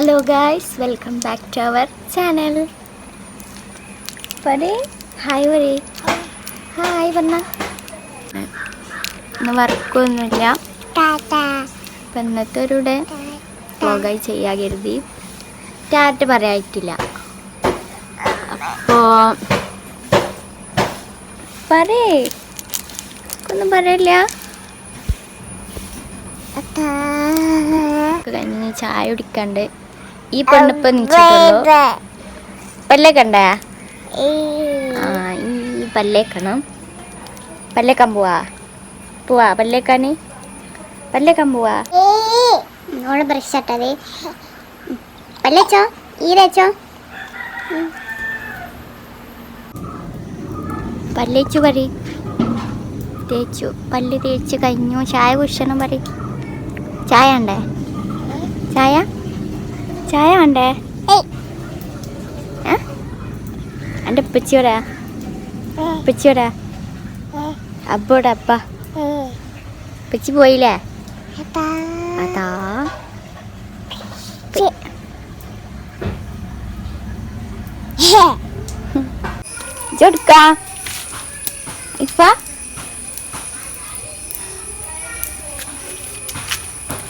Hello guys welcome back to our channel പറേ hi പറേ hi പറഞ്ഞ ഇന്ന് വർക്കൊന്നുമില്ല അപ്പം ഇന്നത്തെ ഒരു ഡേ വ്ളോഗായി ചെയ്യാൻ കരുതി. ടാറ്റ പറയായിട്ടില്ല. അപ്പോൾ പറേ ഒന്നും പറയില്ല. കഴിഞ്ഞ് ചായ കുടിക്കണ്ട്. ഈ പെണ്ണിപ്പ പല്ലേ കണ്ട? ആ ഈ പല്ലേക്കണം. പല്ലേക്കാൻ പോവാ. പോവാ പല്ലേക്കാന്. പല്ലേക്കാൻ പോവാ. നോൾ ബ്രഷ് ഇട്ടത്. പല്ലച്ചോ? ഈ തേച്ചോ പല്ലേച്ചു പറി. തേച്ചു. പല്ല് തേച്ച് കഴിഞ്ഞു. ചായ കുഷണം പറി. ചായ ഉണ്ടേ ചായ? ചായ വേണ്ടേ. എന്റെ ഉപ്പച്ചിയോടാ ഉപ്പച്ചിയോടാ അപ്പോടാ അപ്പ ഉപ്പച്ചി പോയില്ലേ? അതാ. ജോടുക്ക ഇപ്പ.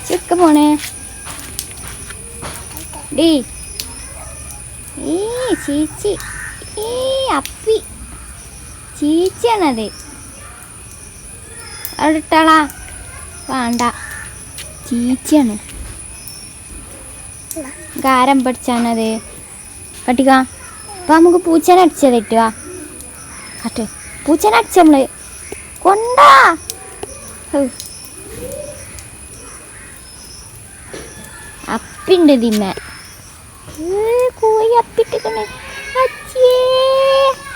ചുക്ക പോണേ ഡീ ഈ ചീച്ചി. ഈ അപ്പി. ചീച്ചിയാണത്. അവിടെ ഇട്ടാളാ. വേണ്ട. ചീച്ചിയാണ്. ഗാരം പഠിച്ചാണത് കട്ടിക്ക. അപ്പൊ നമുക്ക് പൂച്ചനെ അടിച്ചത് ഇട്ടുവാ കട്ട്. പൂച്ചനെ അടിച്ച നമ്മൾ. കൊണ്ടാ. അപ്പിണ്ട് ദിമ്മ കോഴി അപ്പിട്ടിക്കണേ അച്ഛേ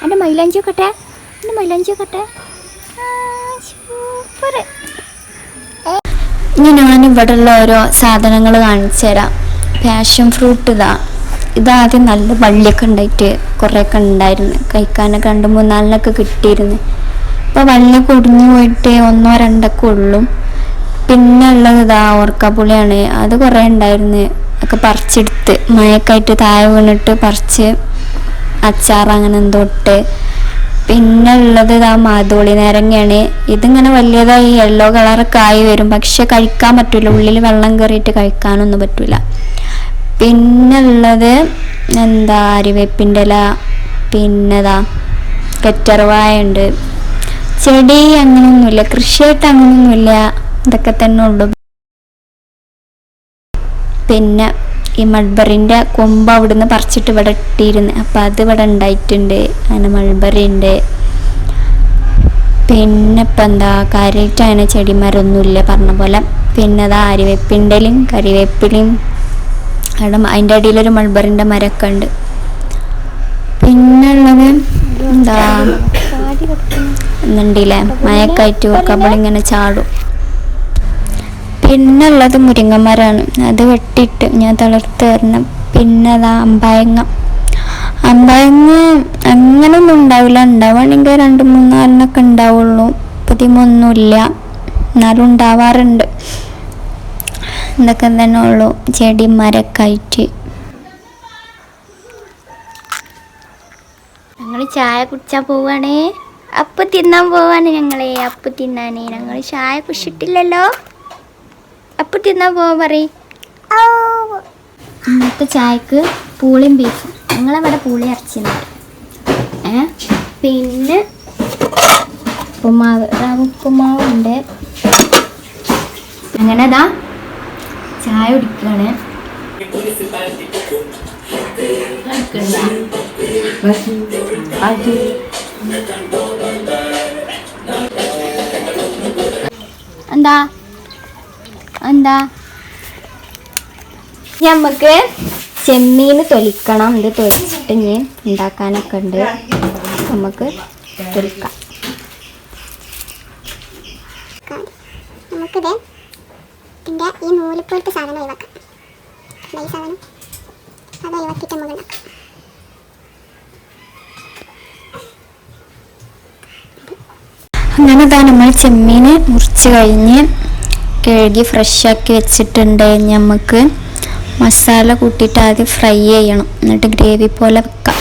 എന്റെ മൈലാഞ്ചി കട്ടെ എന്റെ മൈലാഞ്ചി കട്ടെ സൂപ്പർ ഇനി ഞാൻ ഇവിടെയുള്ള ഓരോ സാധനങ്ങൾ കാണിച്ചു തരാം. പാഷൻ ഫ്രൂട്ട് ഇതാ. ഇതാദ്യം നല്ല വള്ളിയൊക്കെ ഉണ്ടായിട്ട് കുറേയൊക്കെ ഉണ്ടായിരുന്നു. കഴിക്കാനൊക്കെ രണ്ട് മൂന്നാലിനൊക്കെ കിട്ടിയിരുന്നു. അപ്പോൾ വള്ളി കുടിഞ്ഞു പോയിട്ട് ഒന്നോ രണ്ടൊക്കെ ഉള്ളൂ. പിന്നെ ഉള്ളത് ഇതാ ഓർക്കാപ്പുളിയാണ്. അത് കുറേ ഉണ്ടായിരുന്നു. ഒക്കെ പറിച്ചെടുത്ത് മഴക്കായിട്ട് താഴെ വീണിട്ട് പറിച്ച് അച്ചാർ അങ്ങനെ എന്തോ ഇട്ട്. പിന്നെ ഉള്ളത് ഇതാ മാതോളി നാരങ്ങയാണ്. ഇതിങ്ങനെ വലിയതായി യെല്ലോ കളറൊക്കെ ആയി വരും. പക്ഷെ കഴിക്കാൻ പറ്റില്ല ഉള്ളിൽ വെള്ളം കയറിയിട്ട് കഴിക്കാനൊന്നും പറ്റില്ല പിന്നെ ഉള്ളത് എന്താ അരിവേപ്പിന്റെ ഇല പിന്നെതാ കെറ്റർവായുണ്ട് ചെടി അങ്ങനെയൊന്നുമില്ല കൃഷിയായിട്ട് അങ്ങനെയൊന്നുമില്ല ഇതൊക്കെ തന്നെ ഉള്ളു. പിന്നെ ഈ മൾബറിന്റെ കൊമ്പ് അവിടുന്ന് പറിച്ചിട്ട് ഇവിടെ ഇട്ടിരുന്നു. അപ്പം അത് ഇവിടെ ഉണ്ടായിട്ടുണ്ട്. അങ്ങനെ മൾബറി ഉണ്ട് പിന്നെ ഇപ്പം എന്താ? കാര്യമായിട്ട് അങ്ങനെ ചെടിമരൊന്നുമില്ല. പറഞ്ഞ പോലെ പിന്നെ അതാ അരിവേപ്പിന്റെലും കറിവേപ്പിലും അവിടെ അതിന്റെ അടിയിലൊരു മൾബറിന്റെ മരമൊക്കെ ഉണ്ട്. പിന്നെ ഉള്ളത് എന്താ എന്നുണ്ടല്ലേ മഴക്കായിട്ട് ഇങ്ങനെ ചാടും. പിന്നെ ഉള്ളത് മുരിങ്ങമരമാണ്. അത് വെട്ടിയിട്ട് ഞാൻ തളർത്ത് തരണം. പിന്നെ അതാ അമ്പായങ്ങ. അമ്പായങ്ങ അങ്ങനൊന്നും ഉണ്ടാവില്ല. ഉണ്ടാവുകയാണെങ്കിൽ രണ്ട് മൂന്നാലിനൊക്കെ ഉണ്ടാവുള്ളൂ. പതിമൊന്നുമില്ല എന്നാലും ഉണ്ടാവാറുണ്ട്. ഇതൊക്കെ തന്നെ ഉള്ളൂ. ചെടി മരമൊക്കെ ആയിട്ട്. ഞങ്ങൾ ചായ കുടിച്ചാൽ പോവാണേ അപ്പ് തിന്നാൻ പോവാണ് ഞങ്ങളെ. അപ്പ് തിന്നാനേ. ഞങ്ങൾ ചായ കുടിച്ചിട്ടില്ലല്ലോ. അപ്പ് തിന്നാ പോവാ പറയും. ഇന്നത്തെ ചായക്ക് പൂളിയും ബീഫും. ഞങ്ങളവിടെ പൂളി അരച്ചിരുന്നു ഏ? പിന്നെ ഉപ്പുമാവ് ഉപ്പുമാവ് ഉപ്പുമാവുണ്ട്. അങ്ങനെ അതാ ചായ കുടിക്കുകയാണ് എന്താ? എന്താ? നമുക്ക് ചെമ്മീൻ തൊലിക്കണം. ഇത് തൊലിച്ചിട്ട് ഞാൻ ഉണ്ടാക്കാനൊക്കെ ഉണ്ട്. നമുക്ക് തൊലിക്കാം. നമുക്കിത് ഇതിന്റെ ഈ നൂലിപ്പോലത്തെ സാധനം ഒഴിവാക്കാം. ഈ സാധനം? അത് ഒഴിവാക്കിയിട്ട് നമുക്ക് ഉണ്ടാക്കാം. അങ്ങനെ താ നമ്മൾ ചെമ്മീൻ മുറിച്ച് കഴിഞ്ഞ് കഴുകി ഫ്രഷാക്കി വെച്ചിട്ടുണ്ട്. നമുക്ക് മസാല കൂട്ടിയിട്ട് ആദ്യം ഫ്രൈ ചെയ്യണം. എന്നിട്ട് ഗ്രേവി പോലെ വെക്കാം.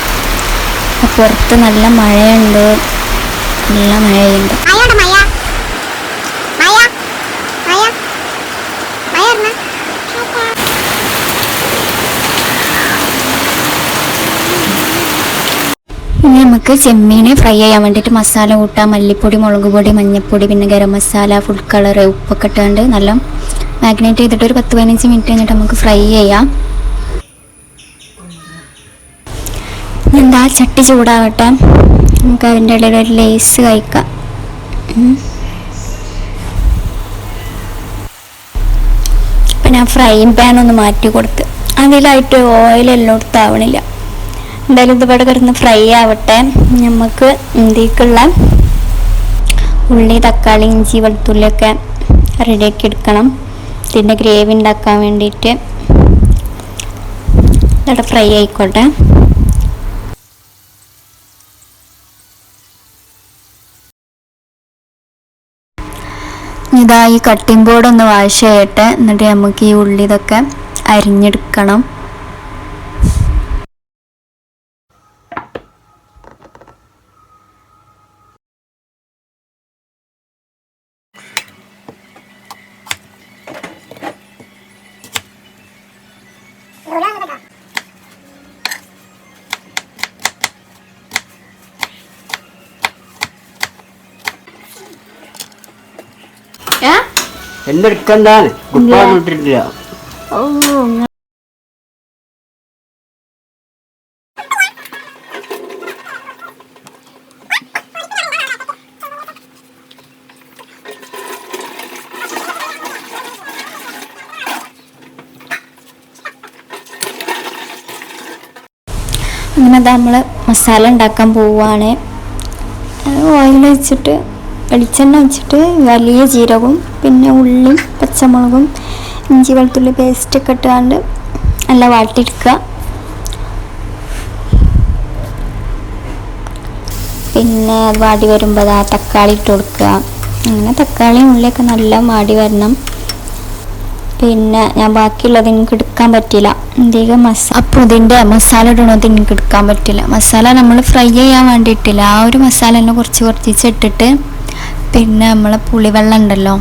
പുറത്ത് നല്ല മഴയുണ്ട്. നല്ല മഴയുണ്ട് മഴയുണ്ട് മഴ മഴ മഴ മഴ പറഞ്ഞ ഇനി നമുക്ക് ചെമ്മീനെ ഫ്രൈ ചെയ്യാൻ വേണ്ടിയിട്ട് മസാല കൂട്ടാം മല്ലിപ്പൊടി മുളക് പൊടി മഞ്ഞൾപ്പൊടി പിന്നെ ഗരം മസാല ഫുഡ് കളർ ഉപ്പൊക്കെ ഇട്ടുകൊണ്ട് നല്ല മാഗ്നേറ്റ് ചെയ്തിട്ട് ഒരു പത്ത് പതിനഞ്ച് മിനിറ്റ് കഴിഞ്ഞിട്ട് നമുക്ക് ഫ്രൈ ചെയ്യാം. എന്താ ചട്ടി ചൂടാവട്ടെ. നമുക്ക് അതിന്റെ ഇടയിൽ ഒരു ലേസ് കഴിക്കാം. പിന്നെ ഫ്രൈങ് പാൻ ഒന്ന് മാറ്റി കൊടുത്ത്. അതിലായിട്ട് ഓയിൽ എല്ലായിടത്തും ആവണില്ല. എന്തായാലും ഇതിവിടെ കിടന്ന് ഫ്രൈ ആവട്ടെ. നമുക്ക് ഇന്ത്യക്കുള്ള ഉള്ളി തക്കാളി ഇഞ്ചി വെളുത്തുള്ളിയൊക്കെ റെഡിയാക്കി എടുക്കണം. ഇതിന്റെ ഗ്രേവി ഉണ്ടാക്കാൻ വേണ്ടിയിട്ട്. ഇവിടെ ഫ്രൈ ആയിക്കോട്ടെ. ഇതാ ഈ കട്ടിംഗ് ബോർഡ് ഒന്ന് വാഷ് ചെയ്യട്ടെ. എന്നിട്ട് നമുക്ക് ഈ ഉള്ളി ഇതൊക്കെ അരിഞ്ഞെടുക്കണം. എന്തെടുക്കണ്ടാണ് കുപ്പാട് ഇട്ടിട്ടില്ല അങ്ങനെ നമ്മൾ മസാല ഉണ്ടാക്കാൻ പോവുകയാണ് ഓയിൽ വെച്ചിട്ട് വെളിച്ചെണ്ണ വെച്ചിട്ട് വലിയ ജീരകവും പിന്നെ ഉള്ളിയും പച്ചമുളകും ഇഞ്ചി വെളുത്തുള്ളി പേസ്റ്റ് ഒക്കെ ഇട്ടുകൊണ്ട് നല്ല വാട്ടിയെടുക്കുക പിന്നെ അത് വാടി വരുമ്പോൾ ആ തക്കാളി ഇട്ട് കൊടുക്കുക. അങ്ങനെ തക്കാളിയും ഉള്ളിയൊക്കെ നല്ല വാടി വരണം. പിന്നെ ഞാൻ ബാക്കിയുള്ളത് എനിക്ക് എടുക്കാൻ പറ്റില്ല എന്തെങ്കിലും മസ അപ്പോൾ ഇതിന്റെ മസാല ഇടണത് എനിക്ക് എടുക്കാൻ പറ്റില്ല മസാല നമ്മൾ ഫ്രൈ ചെയ്യാൻ വേണ്ടിയിട്ടില്ല. ആ ഒരു മസാല തന്നെ കുറച്ച് കുറച്ച് ഇട്ടിട്ട് പിന്നെ നമ്മളെ പുളിവെള്ളം ഉണ്ടല്ലോ.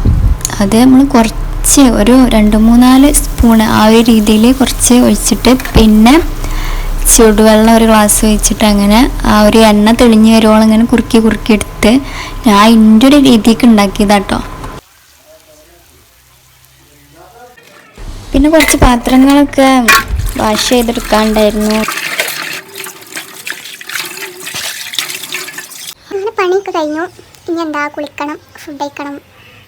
അത് നമ്മൾ കുറച്ച് ഒരു രണ്ട് മൂന്നാൽ സ്പൂണ് ആ ഒരു രീതിയിൽ കുറച്ച് ഒഴിച്ചിട്ട് പിന്നെ ചൂടുവെള്ളം ഒരു ഗ്ലാസ് ഒഴിച്ചിട്ട് അങ്ങനെ ആ ഒരു എണ്ണ തെളിഞ്ഞ് വരുവോളം ഇങ്ങനെ കുറുക്കി കുറുക്കി എടുത്ത് ഞാൻ എന്റെ ഒരു രീതിക്ക് ഉണ്ടാക്കിയതാട്ടോ. പിന്നെ കുറച്ച് പാത്രങ്ങളൊക്കെ വാഷ് ചെയ്തെടുക്കാണ്ടായിരുന്നു. പണിയൊക്കെ കഴിഞ്ഞു. ഇനി എന്താ കുളിക്കണം ഫുഡ് കഴിക്കണം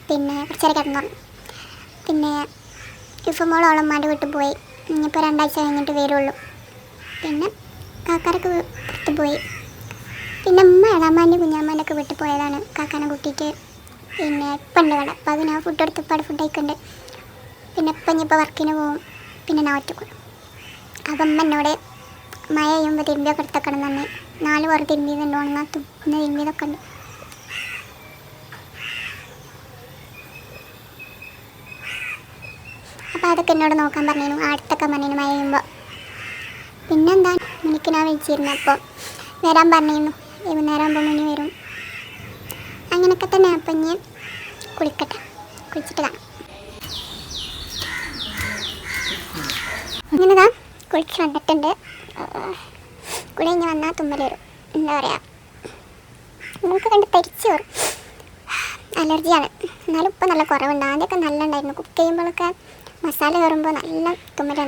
പിന്നെ കുറച്ചേരം കിടന്നുറങ്ങും പിന്നെ ഇഫമോൾ ഓളമ്മാന്റെ വീട്ടിൽ പോയി. ഇനിയിപ്പോൾ രണ്ടാഴ്ച കഴിഞ്ഞിട്ട് വരുള്ളൂ. പിന്നെ കാക്കാരൊക്കെ പുറത്ത് പോയി. പിന്നെ ഉമ്മ ഇളാമ്മാന്റെ കുഞ്ഞാമ്മാന്റെ വീട്ടിൽ പോയതാണ്. കാക്കാനെ കൂട്ടിയിട്ട് പിന്നെ ഇപ്പം ഉണ്ട് കട അപ്പോൾ അത് ഞാൻ ഫുഡ് എടുത്തപ്പാട് ഫുഡ് കഴിക്കുന്നുണ്ട്. പിന്നെ ഇപ്പം ഇനിയിപ്പോൾ വർക്കിന് പോകും പിന്നെ ഞാൻ ഒറ്റക്കും അപ്പം അമ്മ എന്നോട് മഴ ചെയ്യുമ്പോൾ തിരുമ്പിയൊക്കെ എടുത്തേക്കണം തന്നെ നാല് പേർ തിരുമ്പിയതുണ്ട്. ഉണങ്ങാത്തും ഇന്ന് തിരുമ്പിയതൊക്കെ ഉണ്ട്. അപ്പോൾ അതൊക്കെ എന്നോട് നോക്കാൻ പറഞ്ഞു അടുത്തൊക്കെ പറഞ്ഞു മഴ പിന്നെന്താ? മുനിക്ക് ഞാൻ വിളിച്ചിരുന്നു അപ്പോൾ വരാൻ പറഞ്ഞിരുന്നു. വൈകുന്നേരം ആകുമ്പോൾ മുനി വരും. അങ്ങനെയൊക്കെ തന്നെ. അപ്പം ഇനി കുളിക്കട്ടെ. കുളിച്ചിട്ട് കാണാം. അങ്ങനെതാ കുളിച്ച് വന്നിട്ടുണ്ട്. കുളി കഴിഞ്ഞ് വന്നാൽ തുമ്മൽ വരും. എന്താ പറയുക നമുക്ക് കണ്ട് തരിച്ചു വരും അലർജിയാണ്. എന്നാലും ഇപ്പം നല്ല കുറവുണ്ട്. ആദ്യമൊക്കെ നല്ല ഉണ്ടായിരുന്നു. കുക്ക് ചെയ്യുമ്പോഴൊക്കെ മസാല കയറുമ്പോൾ നല്ല തുമ്മൽ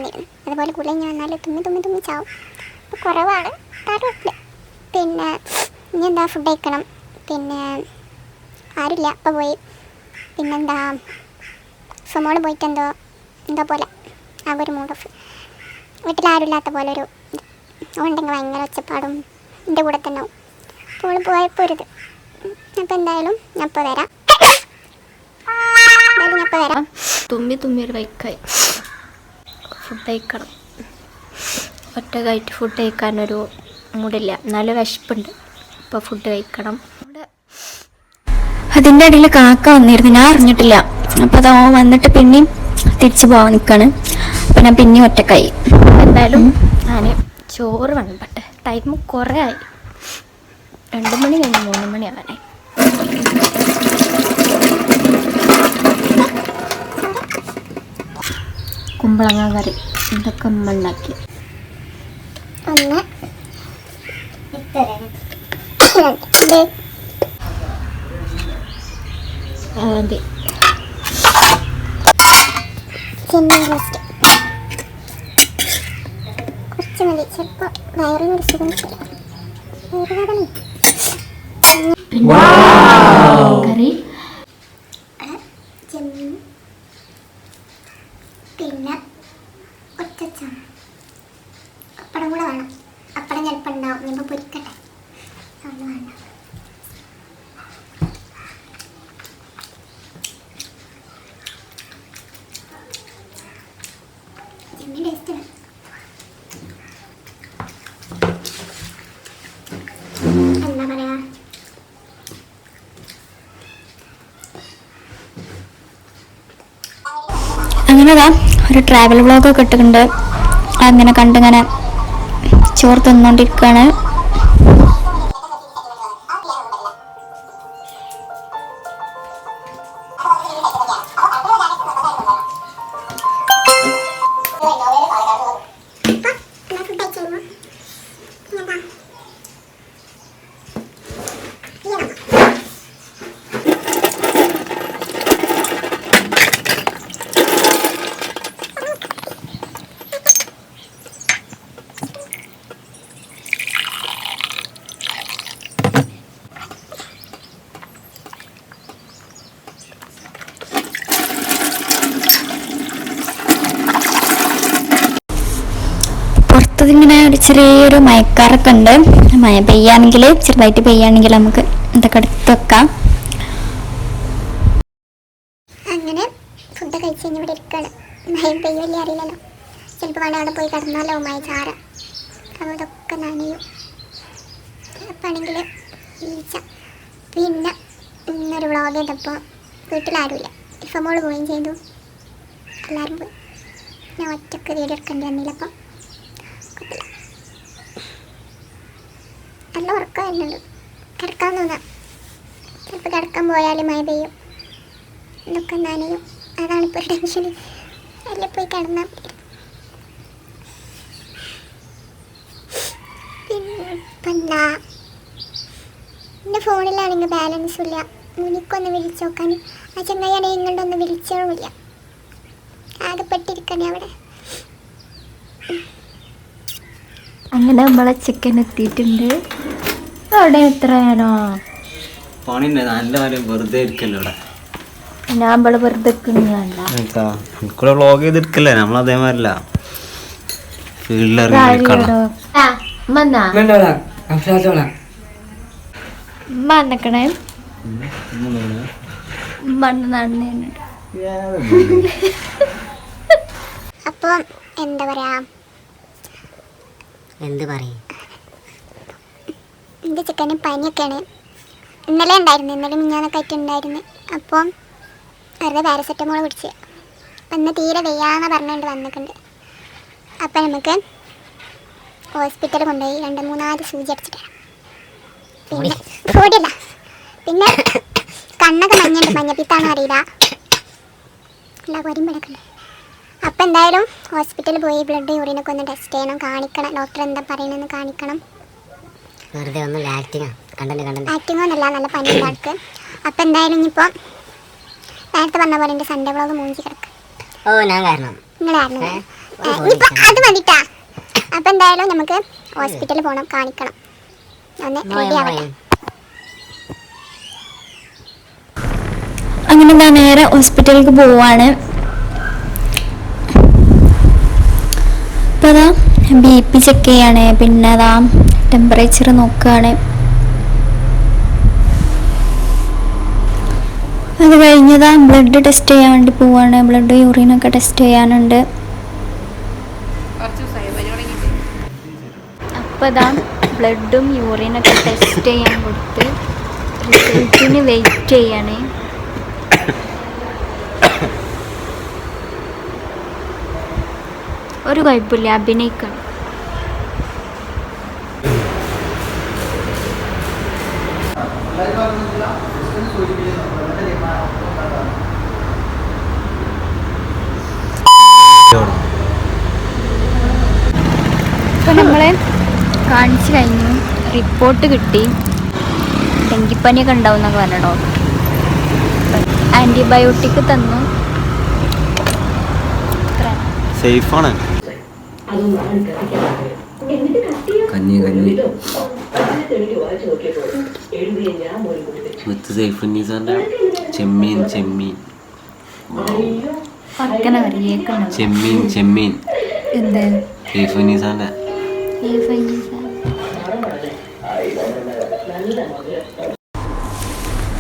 അതുപോലെ കുളിഞ്ഞ് വന്നാൽ തുമ്മി തുമ്മി തുമ്മി ചാവും. അപ്പോൾ കുറവാണ്. തരമില്ല പിന്നെ ഇനി എന്താ ഫുഡ് കഴിക്കണം? പിന്നെ ആരില്ല. അപ്പോൾ പോയി. പിന്നെന്താ? സുമോൾ പോയിട്ട് എന്തോ എന്തോ പോലെ. ആ ഒരു മൂഡ് ഓഫ് വീട്ടിൽ ആരുമില്ലാത്ത പോലെ ഒരു ഉണ്ടെങ്കിൽ ഭയങ്കര ഒച്ചപ്പാടും. എന്റെ കൂടെ തന്നെ ആവും. അപ്പോൾ പോയപ്പോൾ ഒരു ഇത് അപ്പോൾ എന്തായാലും ഞാൻ ഇപ്പോൾ വരാം. ഇപ്പോൾ വരാം. തുമ്മി തുമ്മി ഒരു വൈക്കായി ഫുഡ് കഴിക്കണം. ഒറ്റക്കായിട്ട് ഫുഡ് കഴിക്കാനൊരു മൂടില്ല. നല്ല വിശപ്പുണ്ട്. ഇപ്പോൾ ഫുഡ് കഴിക്കണം. അതിന്റെ ഇടയിൽ കാക്ക വന്നിരുന്നു. ഞാൻ അറിഞ്ഞിട്ടില്ല. അപ്പോൾ അത് വന്നിട്ട് പിന്നെയും തിരിച്ചു പോകാൻ നിൽക്കാണ് അപ്പം ഞാൻ പിന്നെയും ഒറ്റക്കായി. എന്തായാലും ഞാൻ ചോറ് വിളമ്പട്ടെ ടൈം കുറേ ആയി. രണ്ട് മണി കഴിഞ്ഞ് മൂന്ന് മണി ആവാനായി. കുമ്പളങ്ങ കറി. ഇതൊക്കെ അമ്മ ഉണ്ടാക്കി. ഒന്ന് രണ്ട് അതെ ചെമ്മീൻ റോസ്റ്റ് കുറച്ച് മതി ചിലപ്പോൾ വയറിന് ഒരു സുഖം കിട്ടില്ല വയറുവേദന കറി ചെമ്മീൻ പിന്നെ ഒറ്റച്ചാണ് അപ്പടം കൂടെ വേണം അപ്പടം ചിലപ്പോൾ പൊരിക്കട്ടെ. അതുകൊണ്ട് വേണ്ട ടേസ്റ്റ് എന്താ പറയാ? അങ്ങനെതാ ഒരു ട്രാവൽ വ്ളോഗൊക്കെ ഇട്ടിട്ടുണ്ട്. അങ്ങനെ കണ്ടിങ്ങനെ ചോറ് തിന്നുകൊണ്ടിരിക്കുകയാണ് പുറത്തതിങ്ങനെ ഒരു ചെറിയൊരു മയക്കാറൊക്കെ ഉണ്ട്. മഴ പെയ്യാണെങ്കിൽ ചെറുതായിട്ട് പെയ്യാണെങ്കിൽ നമുക്ക് ഇതൊക്കെ എടുത്ത് വെക്കാം. അങ്ങനെ ഫുഡ് കഴിച്ച് കഴിഞ്ഞ് ഇവിടെ ഇരിക്കുകയാണ് മഴ പെയ്യുമല്ലേ അറിയില്ലല്ലോ. ചിലപ്പോൾ വേണ്ട അവിടെ പോയി കിടന്നാലോ മഴ ചാര അപ്പോൾ ഇതൊക്കെ നനയും. അപ്പാണെങ്കിൽ ഈച്ച. പിന്നെ ഇന്നൊരു വ്ളോഗ് ചെയ്തപ്പോൾ വീട്ടിലാരുമില്ല. ഇഫമോൾ പോവുകയും ചെയ്തു. എല്ലാവരും പോയി. ഞാൻ ഒറ്റയ്ക്ക് വീട് എടുക്കേണ്ടി വന്നില്ല അപ്പം നല്ല ഉറക്കം വരുന്നുണ്ട്. കിടക്കാൻ തോന്നാം. ചിലപ്പോൾ കിടക്കാൻ പോയാലും മഴ പെയ്യും. ഇതൊക്കെ നനയും. അതാണ് ഇപ്പോൾ ടെൻഷൻ അതിൽ പോയി കിടന്നാൽ പിന്നെ എന്റെ ഫോണിലാണെങ്കിൽ ബാലൻസ് ഇല്ല. മുനിക്കൊന്ന് വിളിച്ചു നോക്കാൻ. ആ ചെങ്ങായി ആണെങ്കിൽ വിളിച്ചതുമില്ല ആകെ ആകെപ്പെട്ടിരിക്കണേ അവിടെ. അങ്ങനെ നമ്മളെ ചിക്കൻ എത്തിയിട്ടുണ്ട്. അവിടെ എത്രയാണോ അപ്പം നല്ല കാര്യം വെറുതെ ഇരിക്കല്ലോ ഇവിടെ? ഞാൻ ഇവിടെ വെറുതെ നിൽക്കുന്നതല്ല എന്താ? പറയാ വ്ളോഗ് ചെയ്തെടുക്കല്ലേ നമ്മൾ അതേമാതിരില്ല. മണ്ണ് നടന്നു അപ്പം എന്താ പറയുക എന്ത് പറയും? എന്റെ ചിക്കന് പനിയൊക്കെയാണ്. ഇന്നലെ ഉണ്ടായിരുന്നു. ഇന്നലെ മിഞ്ഞാന്നൊക്കെ ആയിട്ട് ഉണ്ടായിരുന്നു. അപ്പം വെറുതെ പാരസെറ്റമോൾ കുടിച്ച്. അപ്പം ഇന്ന് തീരെ വെയ്യാന്ന് പറഞ്ഞുകൊണ്ട് വന്നിട്ടുണ്ട്. അപ്പം നമുക്ക് ഹോസ്പിറ്റലിൽ കൊണ്ടുപോയി രണ്ട് മൂന്നാൽ സൂചി അടിച്ചിട്ടാണ്. പിന്നെ പിന്നെ കണ്ണൊക്കെ മഞ്ഞുണ്ട് മഞ്ഞപ്പിത്താണോ അറിയില്ല. എല്ലാ വരുമ്പോഴൊക്കെ ഉണ്ട് അപ്പം എന്തായാലും ഹോസ്പിറ്റലിൽ പോയി ബ്ലഡ് യൂറിനൊക്കെ ഒന്ന് ടെസ്റ്റ് ചെയ്യണം. കാണിക്കണം. ഡോക്ടർ എന്താ പറയണമെന്ന് കാണിക്കണം. വെറുതെ ഒന്നും ആക്ടിങ് കണ്ടന്റ് കണ്ടന്റ് ആക്ടിംഗ് ഒന്നുമല്ല നല്ല പനി ആൾക്ക് അപ്പം എന്തായാലും ഇനിയിപ്പോൾ നേരത്തെ പറഞ്ഞ പോലെ എന്റെ സൺഡേ വ്ളോഗ് മൂഞ്ചി കിടക്കും. ഓ ഞാൻ കാരണം? ഇനിയിപ്പോൾ അത് മതിട്ടാ. അപ്പം എന്തായാലും നമുക്ക് ഹോസ്പിറ്റലിൽ പോകണം കാണിക്കണം. ഒന്ന് റെഡി ആവട്ടെ. മോയെ അങ്ങനെ ഞാൻ നേരെ ഹോസ്പിറ്റലിലേക്ക് പോവാണ്. ഇപ്പം അതാ ബി പി ചെക്ക് ചെയ്യാണ് പിന്നെ അതാ ടെമ്പറേച്ചർ നോക്കുകയാണ് അത് കഴിഞ്ഞതാ ബ്ലഡ് ടെസ്റ്റ് ചെയ്യാൻ വേണ്ടി പോവാണ് ബ്ലഡ് യൂറിനൊക്കെ ടെസ്റ്റ് ചെയ്യാനുണ്ട്. അപ്പോൾ ഇതാ ബ്ലഡും യൂറിനൊക്കെ ടെസ്റ്റ് ചെയ്യാൻ കൊടുത്ത് റിസൾട്ടിന് വെയിറ്റ് ചെയ്യണേ. ഒരു കുഴപ്പമില്ല അഭിനയിക്കണം. ഇപ്പൊ കാണിച്ചു കഴിഞ്ഞു. റിപ്പോർട്ട് കിട്ടി. ഡെങ്കിപ്പനിയൊക്കെ ഉണ്ടാവും എന്നൊക്കെ പറഞ്ഞു ഡോക്ടർ ആന്റിബയോട്ടിക് തന്നു. ഇത്ര. സേഫാണ് കഞ്ഞി കഞ്ഞി. വിത്ത് സൈഫുന്നീസാന്റെ ചെമ്മീൻ ചെമ്മീൻ. ചെമ്മീൻ ചെമ്മീൻ. ഈ ഫൈനീസ.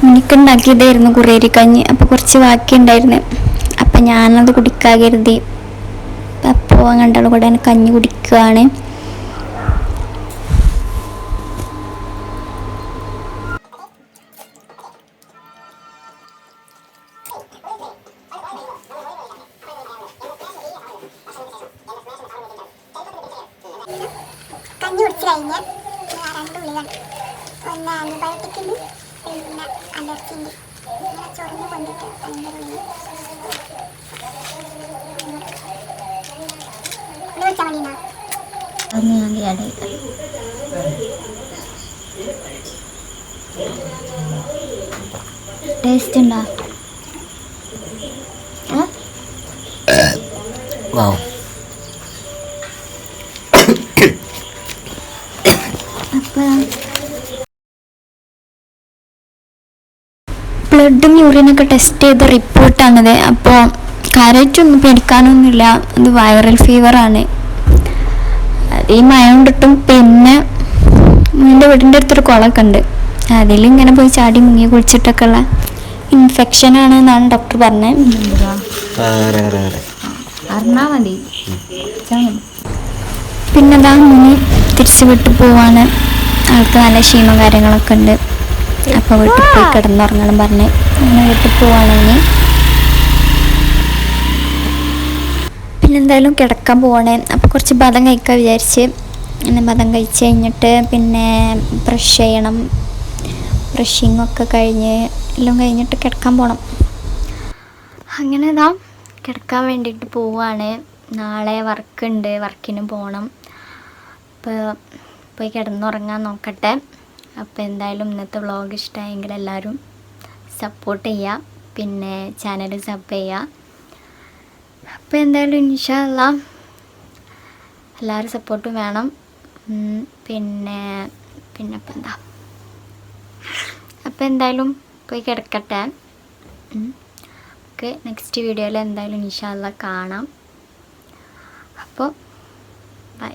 എനിക്കുണ്ടാക്കിയതായിരുന്നു കുറേരി കഞ്ഞി. അപ്പോൾ കുറച്ച് ബാക്കി ഉണ്ടായിരുന്നു അപ്പം ഞാനത് കുടിക്കാൻ കരുതി അപ്പോൾ അങ്ങോട്ടുള്ള കൂടെ കഞ്ഞി കുടിക്കുകയാണ് കഞ്ഞി കുടിച്ച് കഴിഞ്ഞ് ആ രണ്ട് ഗുളികണ്ട് ഒന്ന് ആന്റിബയോട്ടിക് ഉണ്ട് പിന്നെ അലർജി ഉണ്ട് ഇങ്ങനെ ചൊറിഞ്ഞ് കൊണ്ടിട്ട് അതിന്റെ ഗുളിക ഇത് വെച്ചാൽ മതി എന്നാ അത് ഞാൻ ഇടയിൽ ടേസ്റ്റ് ഉണ്ടോ? വാവ് ബ്ലഡും യൂറിനൊക്കെ ടെസ്റ്റ് ചെയ്ത റിപ്പോർട്ടാണിത് അപ്പോൾ കാര്യമായിട്ടൊന്നും പേടിക്കാനൊന്നുമില്ല. അത് വൈറൽ ഫീവറാണ് ആണ്. ഈ മയം കൊണ്ടിട്ടും പിന്നെ എന്റെ വീടിന്റെ അടുത്തൊരു കുളമൊക്കെ ഉണ്ട്. അതിലിങ്ങനെ പോയി ചാടി മുങ്ങി കുളിച്ചിട്ടൊക്കെ ഉള്ള ഇൻഫെക്ഷൻ ആണ് എന്നാണ് ഡോക്ടർ പറഞ്ഞത് പിന്നെ മതി. മുങ്ങി മുനി തിരിച്ചു വിട്ടു പോവാണ്. ആൾക്ക് നല്ല ക്ഷീമ കാര്യങ്ങളൊക്കെ ഉണ്ട്. അപ്പൊ വീട്ടിൽ പോയി കിടന്നുറങ്ങണം പറഞ്ഞു. അങ്ങനെ വീട്ടിൽ പോവാണെങ്കിൽ പിന്നെന്തായാലും കിടക്കാൻ പോവാണ്. അപ്പൊ കുറച്ച് ബദം കഴിക്കാൻ വിചാരിച്ച് ബദം കഴിച്ച് കഴിഞ്ഞിട്ട് പിന്നെ ബ്രഷ് ചെയ്യണം. ബ്രഷിങ് ഒക്കെ കഴിഞ്ഞ് എല്ലാം കഴിഞ്ഞിട്ട് കിടക്കാൻ പോകണം അങ്ങനെ ഇതാ കിടക്കാൻ വേണ്ടിയിട്ട് പോവുകയാണ് നാളെ വർക്കുണ്ട് വർക്കിന് പോകണം അപ്പോൾ പോയി കിടന്നുറങ്ങാൻ നോക്കട്ടെ. അപ്പോൾ എന്തായാലും ഇന്നത്തെ വ്ളോഗ് ഇഷ്ടമായെങ്കിൽ എല്ലാവരും സപ്പോർട്ട് ചെയ്യുക പിന്നെ ചാനൽ സബ് ചെയ്യുക അപ്പോൾ എന്തായാലും ഇൻഷാല്ല എല്ലാവരും സപ്പോർട്ടും വേണം. പിന്നെ പിന്നെ ഇപ്പം എന്താ? അപ്പം എന്തായാലും പോയി കിടക്കട്ടെ. നമുക്ക് നെക്സ്റ്റ് വീഡിയോയിൽ എന്തായാലും ഇൻഷാല്ല കാണാം. അപ്പോൾ ബൈ